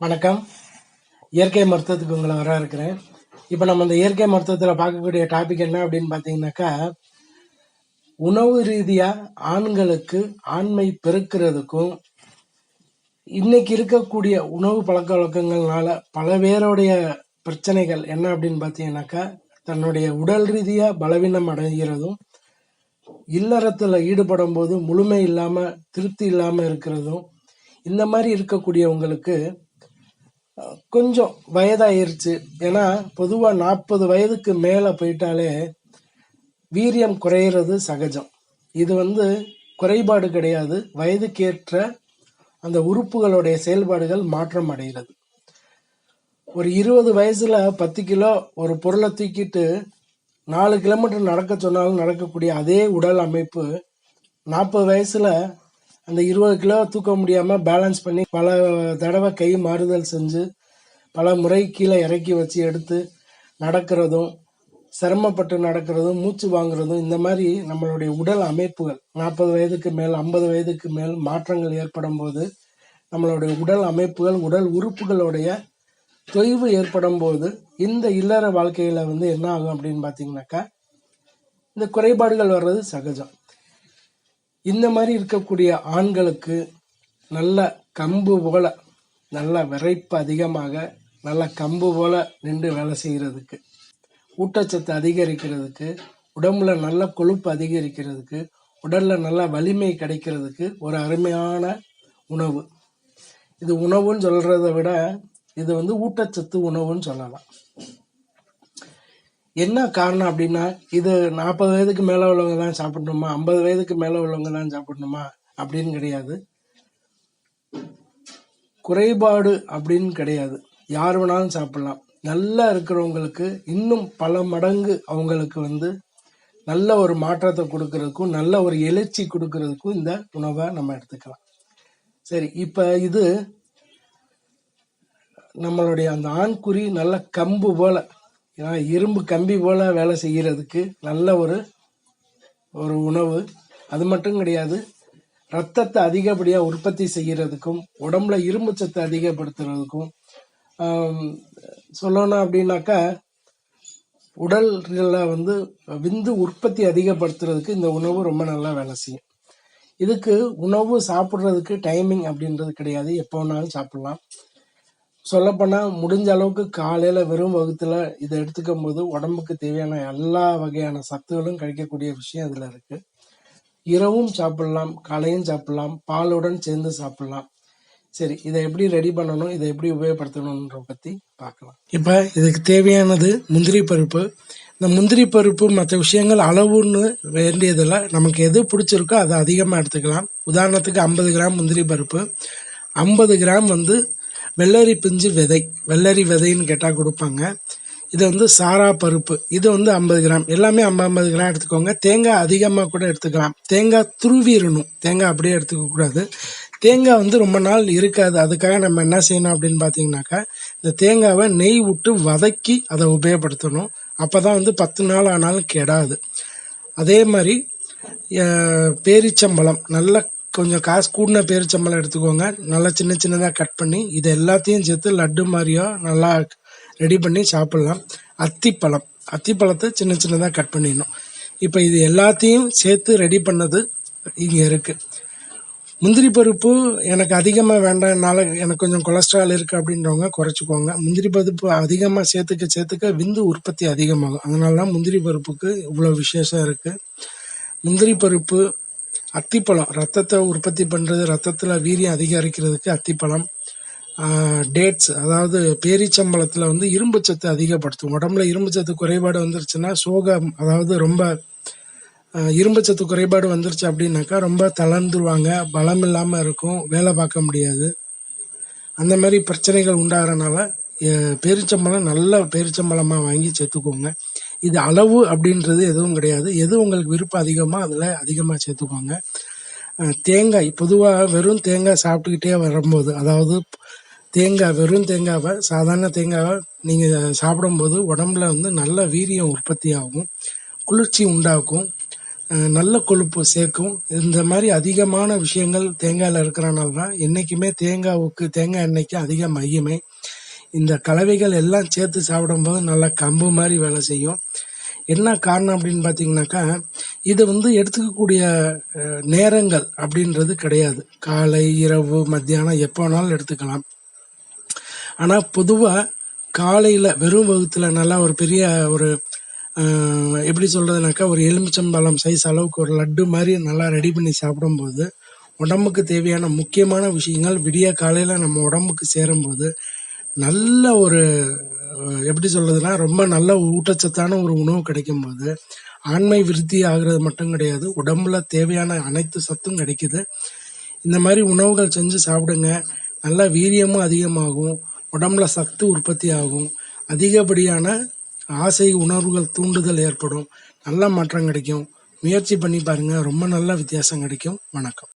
வணக்கம். இயற்கை மருத்துவத்துக்கு உங்களை வர இருக்கிறேன் இப்போ நம்ம இந்த இயற்கை மருத்துவத்தில் பார்க்கக்கூடிய டாபிக் என்ன அப்படின்னு பார்த்தீங்கன்னாக்கா உணவு ரீதியாக ஆண்களுக்கு ஆண்மை பெருக்கிறதுக்கும் இன்னைக்கு இருக்கக்கூடிய உணவு பழக்க வழக்கங்கள்னால பல பேருடைய பிரச்சனைகள் என்ன அப்படின்னு பார்த்தீங்கன்னாக்கா தன்னுடைய உடல் ரீதியாக பலவீனம் அடைகிறதும் இல்லறத்தில் ஈடுபடும் போது முழுமை இல்லாமல் திருப்தி இல்லாமல் இருக்கிறதும் இந்த மாதிரி இருக்கக்கூடியவங்களுக்கு கொஞ்சம் வயதாயிருச்சு. ஏன்னா பொதுவாக நாற்பது வயதுக்கு மேலே போயிட்டாலே வீரியம் குறையிறது சகஜம். இது வந்து குறைபாடு கிடையாது. வயதுக்கேற்ற அந்த உறுப்புகளுடைய செயல்பாடுகள் மாற்றம் அடைகிறது. ஒரு இருபது வயசுல பத்து கிலோ ஒரு பொருளை தூக்கிட்டு நாலு கிலோமீட்டர் நடக்க சொன்னாலும் நடக்கக்கூடிய அதே உடல் அமைப்பு நாற்பது வயசுல அந்த இருபது கிலோ தூக்க முடியாம பேலன்ஸ் பண்ணி பல தடவை கை மாறுதல் செஞ்சு பல முறை கீழே இறக்கி வச்சு எடுத்து நடக்கிறதும் சிரமப்பட்டு நடக்கிறதும் மூச்சு வாங்குறதும் இந்த மாதிரி நம்மளுடைய உடல் அமைப்புகள் நாற்பது வயதுக்கு மேல் ஐம்பது வயதுக்கு மேல் மாற்றங்கள் ஏற்படும் போது நம்மளுடைய உடல் அமைப்புகள் உடல் உறுப்புகளுடைய தொய்வு ஏற்படும் போது இந்த இல்லற வாழ்க்கையில் வந்து என்ன ஆகும் அப்படின்னு பார்த்தீங்கன்னாக்கா இந்த குறைபாடுகள் வர்றது சகஜம். இந்த மாதிரி இருக்கக்கூடிய ஆண்களுக்கு நல்ல கம்பு போல நல்ல விரைப்பு அதிகமாக நல்ல கம்பு போல நின்று வேலை செய்கிறதுக்கு ஊட்டச்சத்து அதிகரிக்கிறதுக்கு உடம்புல நல்ல கொழுப்பு அதிகரிக்கிறதுக்கு உடலில் நல்ல வலிமை கிடைக்கிறதுக்கு ஒரு அருமையான உணவு. இது உணவுன்னு சொல்கிறத விட இது வந்து ஊட்டச்சத்து உணவுன்னு சொல்லலாம். என்ன காரணம் அப்படின்னா இது நாற்பது வயதுக்கு மேலே உள்ளவங்க தான் சாப்பிடணுமா? ஐம்பது வயதுக்கு மேலே உள்ளவங்க தான் சாப்பிடணுமா? அப்படின்னு கிடையாது. குறைபாடு அப்படின்னு கிடையாது. யார் வேணாலும் சாப்பிடலாம். நல்லா இருக்கிறவங்களுக்கு இன்னும் பல மடங்கு அவங்களுக்கு வந்து நல்ல ஒரு மாற்றத்தை கொடுக்கறதுக்கும் நல்ல ஒரு எழுச்சி கொடுக்கறதுக்கும் இந்த உணவை நம்ம எடுத்துக்கலாம். சரி இப்போ இது நம்மளுடைய அந்த ஆண்குறி நல்ல கம்பு போல ஏன்னா இரும்பு கம்பி போல வேலை செய்கிறதுக்கு நல்ல ஒரு ஒரு உணவு. அது மட்டும் கிடையாது ரத்தத்தை அதிகப்படியாக உற்பத்தி செய்கிறதுக்கும் உடம்புல இரும்பு சத்தை அதிகப்படுத்துறதுக்கும் சொல்லணும் அப்படின்னாக்கா உடல்ல வந்து விந்து உற்பத்தி அதிகப்படுத்துறதுக்கு இந்த உணவு ரொம்ப நல்லா வேலை செய்யும். இதுக்கு உணவு சாப்பிட்றதுக்கு டைமிங் அப்படின்றது கிடையாது. எப்போ வேணாலும் சாப்பிட்லாம். சொல்லப்போனால் முடிஞ்ச அளவுக்கு காலையில் வெறும் வகுத்துல இதை எடுத்துக்கும் போது உடம்புக்கு தேவையான எல்லா வகையான சத்துகளும் கிடைக்கக்கூடிய விஷயம் இதில் இருக்குது இரவும் சாப்பிடலாம் காலையும் சாப்பிடலாம் பாலுடன் சேர்ந்து சாப்பிடலாம். சரி இதை எப்படி ரெடி பண்ணணும் இதை எப்படி உபயோகப்படுத்தணுன்ற பற்றி பார்க்கலாம். இப்போ இதுக்கு தேவையானது முந்திரி பருப்பு. இந்த முந்திரி பருப்பு மற்ற விஷயங்கள் அளவுன்னு வேண்டியதில்லை நமக்கு எது பிடிச்சிருக்கோ அதை அதிகமாக எடுத்துக்கலாம். உதாரணத்துக்கு ஐம்பது கிராம் முந்திரி பருப்பு. ஐம்பது கிராம் வந்து வெள்ளரி பிஞ்சு விதை வெள்ளரி விதைன்னு கேட்டால் கொடுப்பாங்க. இது வந்து சாரா பருப்பு. இது வந்து ஐம்பது கிராம். எல்லாமே ஐம்பது ஐம்பது கிராம் எடுத்துக்கோங்க. தேங்காய் அதிகமாக கூட எடுத்துக்கலாம். தேங்காய் துருவிடணும் தேங்காய் அப்படியே எடுத்துக்கக்கூடாது தேங்காய் வந்து ரொம்ப நாள் இருக்காது. அதுக்காக நம்ம என்ன செய்யணும் அப்படின்னு பார்த்தீங்கன்னாக்கா இந்த தேங்காவை நெய் விட்டு வதக்கி அதை உபயோகப்படுத்தணும். அப்போ தான் வந்து பத்து நாள் ஆனாலும் கெடாது. அதே மாதிரி பேரிச்சம்பழம். நல்ல கொஞ்சம் காசு கூடின பேரிச்சம்பழம் எடுத்துக்கோங்க. நல்லா சின்ன சின்னதாக கட் பண்ணி இது எல்லாத்தையும் சேர்த்து லட்டு மாதிரியோ நல்லா ரெடி பண்ணி சாப்பிட்லாம். அத்திப்பழம். அத்திப்பழத்தை சின்ன சின்னதாக கட் பண்ணிடணும். இப்போ இது எல்லாத்தையும் சேர்த்து ரெடி பண்ணது இங்கே இருக்குது முந்திரி பருப்பு எனக்கு அதிகமாக வேண்டாம்னால எனக்கு கொஞ்சம் கொலஸ்ட்ரால் இருக்குது அப்படின்றவங்க குறைச்சிக்கோங்க. முந்திரி பருப்பு அதிகமாக சேர்த்துக்க சேர்த்துக்க விந்து உற்பத்தி அதிகமாகும். அதனால தான் முந்திரி பருப்புக்கு இவ்வளோ விசேஷம் இருக்குது முந்திரி பருப்பு அத்திப்பழம். ரத்தத்தை உற்பத்தி பண்ணுறது ரத்தத்தில் வீரியம் அதிகரிக்கிறதுக்கு அத்திப்பழம். டேட்ஸ் அதாவது பேரிச்சம்பழத்தில் வந்து இரும்பு சத்து அதிகப்படுத்தும். உடம்புல இரும்பு சத்து குறைபாடு வந்துருச்சுன்னா சோகம் அதாவது ரொம்ப இரும்பு சத்து குறைபாடு வந்துருச்சு அப்படின்னாக்கா ரொம்ப தளர்ந்துருவாங்க பலம் இல்லாமல் இருக்கும் வேலை பார்க்க முடியாது. அந்த மாதிரி பிரச்சனைகள் உண்டாகிறனால பேரிச்சம்பழம் நல்ல பேரிச்சம்பழமாக வாங்கி சேர்த்துக்கோங்க. இது அளவு அப்படின்றது எதுவும் கிடையாது. எது உங்களுக்கு விருப்பம் அதிகமாக அதில் அதிகமாக சேர்த்துக்கோங்க. தேங்காய் பொதுவாக வெறும் தேங்காய் சாப்பிட்டுக்கிட்டே வரும்போது அதாவது தேங்காய் வெறும் தேங்காவை சாதாரண தேங்காவை நீங்கள் சாப்பிடும்போது உடம்புல வந்து நல்ல வீரியம் உற்பத்தி ஆகும். குளிர்ச்சி உண்டாக்கும். நல்ல கொழுப்பு சேர்க்கும். இந்த மாதிரி அதிகமான விஷயங்கள் தேங்காயில் இருக்கிறனால தான் என்றைக்குமே தேங்காவுக்கு தேங்காய் எண்ணெய்க்கு அதிக மையமே இந்த கலவைகள் எல்லாம் சேர்த்து சாப்பிடும்போது நல்லா கம்பு மாதிரி வேலை செய்யும். என்ன காரணம் அப்படின்னு பார்த்தீங்கன்னாக்கா இது வந்து எடுத்துக்கக்கூடிய நேரங்கள் அப்படின்றது கிடையாது. காலை இரவு மத்தியானம் எப்போ வேணாலும் எடுத்துக்கலாம். ஆனால் பொதுவாக காலையில் வெறும் வகுத்தில் நல்லா ஒரு பெரிய ஒரு எப்படி சொல்கிறதுனாக்கா ஒரு எலுமிச்சம்பழம் சைஸ் அளவுக்கு ஒரு லட்டு மாதிரி நல்லா ரெடி பண்ணி சாப்பிடும்போது உடம்புக்கு தேவையான முக்கியமான விஷயங்கள் விடிய காலையில் நம்ம உடம்புக்கு சேரும்போது நல்ல ஒரு எப்படி சொல்றதுன்னா ரொம்ப நல்ல ஊட்டச்சத்தான ஒரு உணவு கிடைக்கும் போது ஆண்மை விருத்தி ஆகுறது மட்டும் கிடையாது உடம்புல தேவையான அனைத்து சத்தும் கிடைக்குது. இந்த மாதிரி உணவுகள் செஞ்சு சாப்பிடுங்க. நல்லா வீரியமும் அதிகமாகும். உடம்புல சத்து உற்பத்தி ஆகும். அதிகப்படியான ஆசை உணர்வுகள் தூண்டுதல் ஏற்படும். நல்ல மாற்றம் கிடைக்கும். முயற்சி பண்ணி பாருங்க. ரொம்ப நல்ல வித்தியாசம் கிடைக்கும். வணக்கம்.